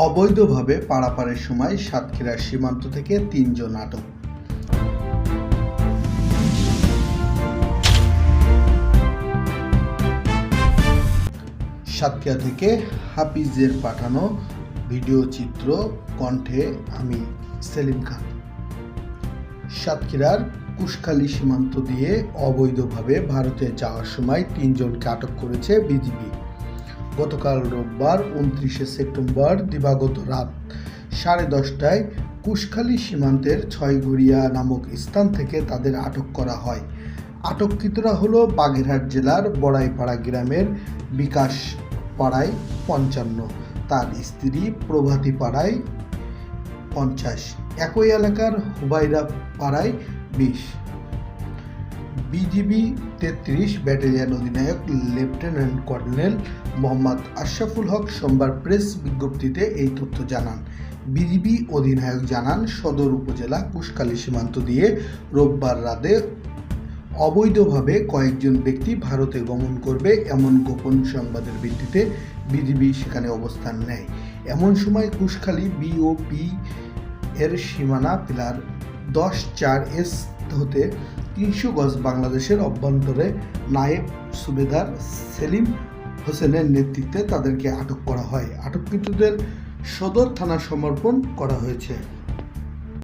অবৈধভাবে পারাপারের সময় সাতক্ষীরার সীমান্ত থেকে তিনজন আটক। সাতক্ষীরা থেকে হাফিজের পাঠানো ভিডিও চিত্র কণ্ঠে আমি সেলিম খান। সাতক্ষীরার কুশখালী সীমান্ত দিয়ে অবৈধভাবে ভারতে যাওয়ার সময় তিনজনকে আটক করেছে বিজিবি। গতকাল রোববার উনত্রিশে সেপ্টেম্বর দিবাগত রাত সাড়ে দশটায় কুশখালী সীমান্তের ছয়ঘরিয়া নামক স্থান থেকে তাদের আটক করা হয়। আটককৃতরা হলো বাগেরহাট জেলার বড়াইপাড়া গ্রামের বিকাশ পাড়ায় পঞ্চান্ন, তার স্ত্রী প্রভাতী পাড়ায় পঞ্চাশ, একই এলাকার হুবাইরা পাড়ায় বিশ। বিজিবি তেত্রিশ ব্যাটালিয়ন অধিনায়ক লেফটেন্যান্ট কর্নেল মোহাম্মদ আশরাফুল হক সোমবার প্রেস বিজ্ঞপ্তিতে এই তথ্য জানান। বিজিবি অধিনায়ক জানান, সদর উপজেলা কুশকালী সীমান্ত দিয়ে রোববার রাতে অবৈধভাবে কয়েকজন ব্যক্তি ভারতে গমন করবে এমন গোপন সংবাদের ভিত্তিতে বিজিবি সেখানে অবস্থান নেয়। এমন সময় কুশখালী বিওপি এর সীমানা পিলার দশ চার এস হতে তিনশো গজ বাংলাদেশের অভ্যন্তরে নায়েব সুবেদার সেলিম হোসেনের নেতৃত্বে তাদেরকে আটক করা হয়। আটককৃতদের সদর থানা সমর্পণ করা হয়েছে।